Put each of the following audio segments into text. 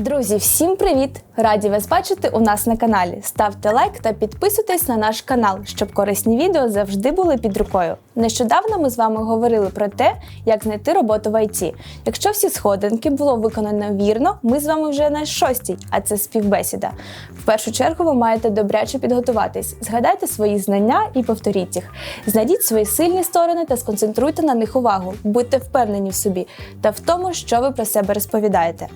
Друзі, всім привіт! Раді вас бачити у нас на каналі. Ставте лайк та підписуйтесь на наш канал, щоб корисні відео завжди були під рукою. Нещодавно ми з вами говорили про те, як знайти роботу в ІТ. Якщо всі сходинки було виконано вірно, ми з вами вже на шостій, а це співбесіда. В першу чергу ви маєте добряче підготуватись. Згадайте свої знання і повторіть їх. Знайдіть свої сильні сторони та сконцентруйте на них увагу. Будьте впевнені в собі та в тому, що ви про себе розповідаєте.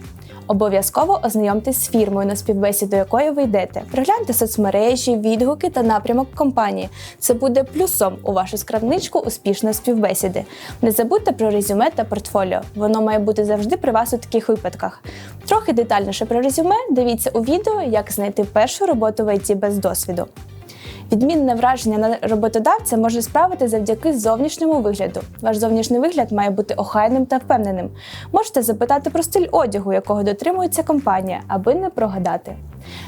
Обов'язково ознайомтесь з фірмою, на співбесіду якої ви йдете. Пригляньте соцмережі, відгуки та напрямок компанії. Це буде плюсом у вашу скарбничку успішної співбесіди. Не забудьте про резюме та портфоліо. Воно має бути завжди при вас у таких випадках. Трохи детальніше про резюме дивіться у відео, як знайти першу роботу в ІТ без досвіду. Відмінне враження на роботодавця може справити завдяки зовнішньому вигляду. Ваш зовнішній вигляд має бути охайним та впевненим. Можете запитати про стиль одягу, якого дотримується компанія, аби не прогадати.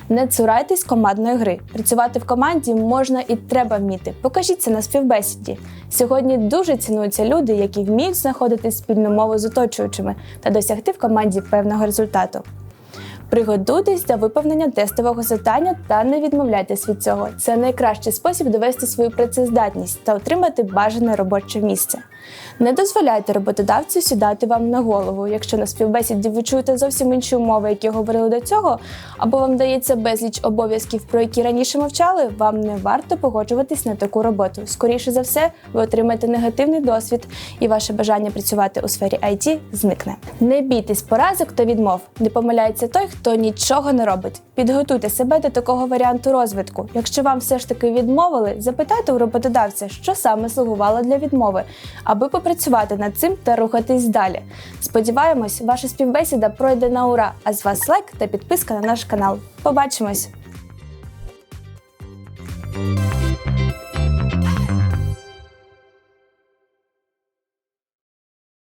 Не цурайтесь командної гри. Працювати в команді можна і треба вміти. Покажіться на співбесіді. Сьогодні дуже цінуються люди, які вміють знаходити спільну мову з оточуючими та досягти в команді певного результату. Приготуйтесь до виповнення тестового завдання та не відмовляйтесь від цього. Це найкращий спосіб довести свою працездатність та отримати бажане робоче місце. Не дозволяйте роботодавцю сідати вам на голову, якщо на співбесіді ви чуєте зовсім інші умови, які говорили до цього, або вам дається безліч обов'язків, про які раніше мовчали, вам не варто погоджуватись на таку роботу. Скоріше за все, ви отримаєте негативний досвід, і ваше бажання працювати у сфері IT зникне. Не бійтесь поразок та відмов. Не помиляється той, хто нічого не робить. Підготуйте себе до такого варіанту розвитку. Якщо вам все ж таки відмовили, запитайте у роботодавця, що саме слугувало для відмови, аби попрацювати над цим та рухатись далі. Сподіваємось, ваша співбесіда пройде на ура, а з вас лайк та підписка на наш канал. Побачимось!